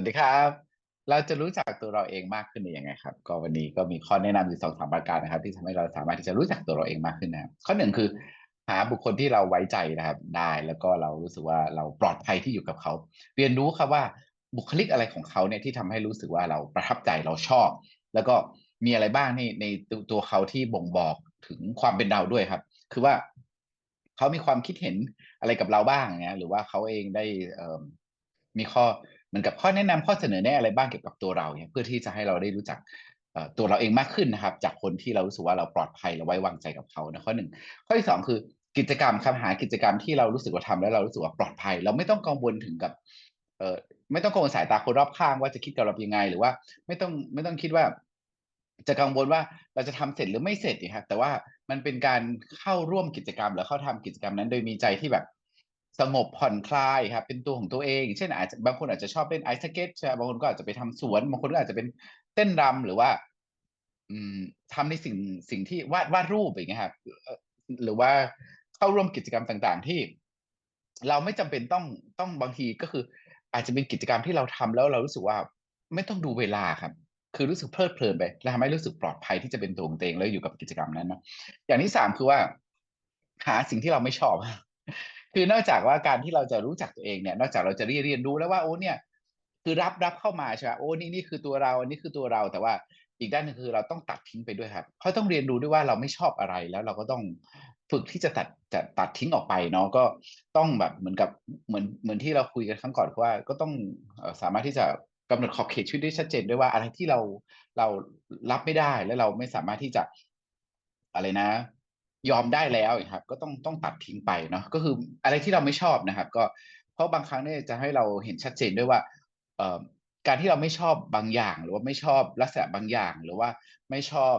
วัสดีครับ เราจะรู้จักตัวเราเองมากขึ้นได้ยังไงครับ ก็วันนี้ก็มีข้อแนะนำอยู่สองสามประการนะครับ ที่ทำให้เราสามารถที่จะรู้จักตัวเราเองมากขึ้นนะครับข้อหนึ่งคือหาบุคคลที่เราไว้ใจนะครับ ได้แล้วก็เรารู้สึกว่าเราปลอดภัยที่อยู่กับเขา เรียนรู้ครับว่าบุคลิกอะไรของเขาเนี่ยที่ทำให้รู้สึกว่าเราประทับใจเราชอบ แล้วก็มีอะไรบ้างในในตัวเขาที่บ่งบอกถึงความเป็นเราด้วยครับ คือว่าเขามีความคิดเห็นอะไรกับเราบ้างเนี่ยหรือว่าเขาเองได้มีข้อ เหมือนกับข้อแนะนำข้อเสนอแนะอะไรบ้างเกี่ยวกับตัวเราเนี่ยเพื่อที่จะให้เราได้รู้จักตัวเราเองมากขึ้นนะครับ จากคนที่เรารู้สึกว่าเราปลอดภัยและไว้วางใจกับเขานะข้อหนึ่งข้อที่สองคือกิจกรรมครับหากิจกรรมที่เรารู้สึกว่าทำแล้วเรารู้สึกว่าปลอดภัย เราไม่ต้องกังวลถึงกับเออไม่ต้องกังวลสายตาคนรอบข้างว่าจะคิดกับเรายังไง หรือว่าไม่ต้องไม่ต้องคิดว่า จะกังวลว่าเราจะทำเสร็จหรือไม่เสร็จนะครับแต่ว่ามันเป็นการเข้าร่วมกิจกรรมหรือเข้าทำกิจกรรมนั้น โดยมีใจที่แบบ สงบผ่อนคลายครับเป็นตัวของตัวเอง เช่นอาจจะบางคนอาจจะชอบเล่นไอซ์สเก็ตใช่บางคนก็อาจจะไปทำสวน บางคนก็อาจจะเป็นเต้นรำหรือว่า อืมทำในสิ่งสิ่งที่วาดวาดรูปอย่างเงี้ยครับหรือว่าเข้าร่วมกิจกรรมต่างๆ ที่ เราไม่จำเป็นต้องต้องบางทีก็คือ อาจจะเป็นกิจกรรมที่เราทำแล้วเรารู้สึกว่าไม่ต้องดูเวลาครับ คือรู้สึกเพลิดเพลินไปแล้วทำให้รู้สึกปลอดภัยที่จะเป็นตัวของตัวเองแล้วอยู่กับกิจกรรมนั้นนะอย่างที่สามคือว่า หาสิ่งที่เราไม่ชอบ คือนอกจากว่าการที่เราจะรู้จักตัวเองเนี่ย นอกจากเราจะเรียนเรียนรู้แล้วว่าโอ้เนี่ย คือรับรับเข้ามาใช่ไหมโอ้นี่นี่คือตัวเราอันนี้คือตัวเราแต่ว่าอีกด้านนึงคือเราต้องตัดทิ้งไปด้วยครับเขาต้องเรียนรู้ด้วยว่าเราไม่ชอบอะไรแล้วเราก็ต้องฝึกที่จะตัดจะตัดทิ้งออกไปเนาะก็ต้องแบบเหมือนกับเหมือนเหมือนที่เราคุยกันครั้งก่อนว่าก็ต้องสามารถที่จะกำหนดขอบเขตชีวิตได้ชัดเจนด้วยว่าอะไรที่เราเรารับไม่ได้และเราไม่สามารถที่จะอะไรนะ ยอมได้แล้วครับ ก็ต้องต้องตัดทิ้งไปเนาะก็คืออะไรที่เราไม่ชอบนะครับ ก็เพราะบางครั้งเนี่ยจะให้เราเห็นชัดเจนด้วยว่าเอ่อการที่เราไม่ชอบบางอย่าง หรือว่าไม่ชอบลักษณะบางอย่าง หรือว่าไม่ชอบ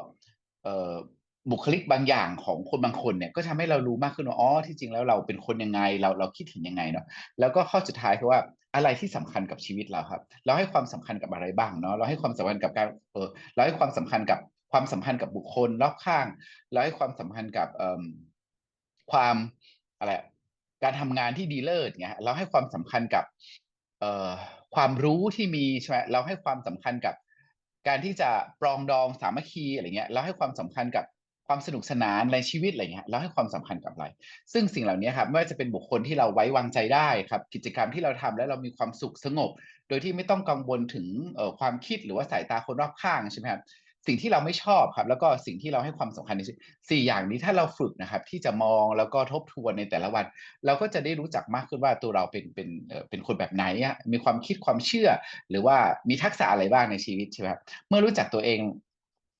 เอ่อบุคลิกบางอย่างของคนบางคนเนี่ยก็ทำให้เรารู้มากขึ้นว่าอ๋อที่จริงแล้วเราเป็นคนยังไงเราเราคิดเห็นยังไงเนาะแล้วก็ข้อสุดท้ายคือว่าอะไรที่สำคัญกับชีวิตเราครับ เราให้ความสำคัญกับอะไรบ้างเนาะเราให้ความสำคัญกับการเออเราให้ความสำคัญกับ ความสัมพันธ์กับบุคคลรอบข้าง แล้วให้ความสัมพันธ์กับความอะไรการทำงานที่ดีเลิศเงี้ยเราให้ความสำคัญกับความรู้ที่มีใช่ไหมเราให้ความสำคัญกับ การที่จะปรองดองสามัคคีอะไรเงี้ยเราให้ความสำคัญกับความสนุกสนานในชีวิตอะไรเงี้ยเราให้ความสำคัญกับอะไร ซึ่งสิ่งเหล่านี้ครับไม่ว่าจะเป็นบุคคลที่เราไว้วางใจได้ครับ กิจกรรมที่เราทำแล้วเรามีความสุขสงบ โดยที่ไม่ต้องกังวลถึงความคิดหรือว่าสายตาคนรอบข้างใช่ไหมครับ สิ่งที่เราไม่ชอบครับ แล้วก็สิ่งที่เราให้ความสำคัญในสี่อย่างนี้ถ้าเราฝึกนะครับ ที่จะมองแล้วก็ทบทวนในแต่ละวัน เราก็จะได้รู้จักมากขึ้นว่าตัวเราเป็นเป็นเป็นคนแบบไหนอะมีความคิดความเชื่อ หรือว่ามีทักษะอะไรบ้างในชีวิตใช่ไหมครับเมื่อรู้จักตัวเอง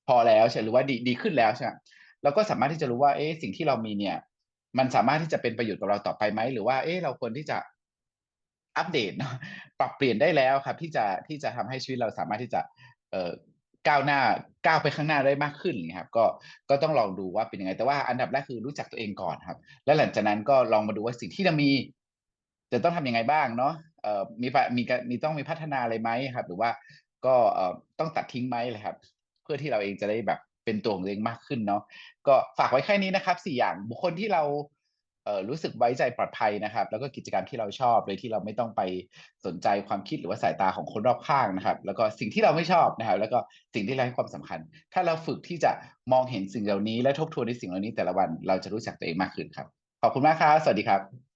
พอแล้วใช่หรือว่าดีดีขึ้นแล้วใช่ไหมเราก็สามารถที่จะรู้ว่าเอ๊ะสิ่งที่เรามีเนี่ย มันสามารถที่จะเป็นประโยชน์กับเราต่อไปไหมหรือว่าเอ๊ะเราควรที่จะอัปเดตปรับเปลี่ยนได้แล้วครับ ที่จะที่จะทำให้ชีวิตเราสามารถที่จะเอ่อ ก้าวหน้าก้าวไปข้างหน้าได้มากขึ้นนะครับ ก็ก็ต้องลองดูว่าเป็นยังไง แต่ว่าอันดับแรกคือรู้จักตัวเองก่อนครับ แล้วหลังจากนั้นก็ลองมาดูว่าสิ่งที่เรามี จะต้องทํำยังไงบ้างเนาะเอ่อมีมีมีต้องมีพัฒนาอะไรไหมครับ หรือว่าก็เอ่อต้องตัดทิ้งไหมเลยครับ เพื่อที่เราเองจะได้แบบเป็นตัวของตัวเองมากขึ้นเนาะก็ฝากไว้แค่นี้นะครับสี่อย่างบุคคลที่เรา รู้สึกไว้ใจปลอดภัยนะครับ แล้วก็กิจกรรมที่เราชอบเลยที่เราไม่ต้องไปสนใจความคิดหรือว่าสายตาของคนรอบข้างนะครับ แล้วก็สิ่งที่เราไม่ชอบนะครับ แล้วก็สิ่งที่เราให้ความสำคัญ ถ้าเราฝึกที่จะมองเห็นสิ่งเหล่านี้และทบทวนในสิ่งเหล่านี้แต่ละวันเราจะรู้จักตัวเองมากขึ้นครับ ขอบคุณมากครับ สวัสดีครับ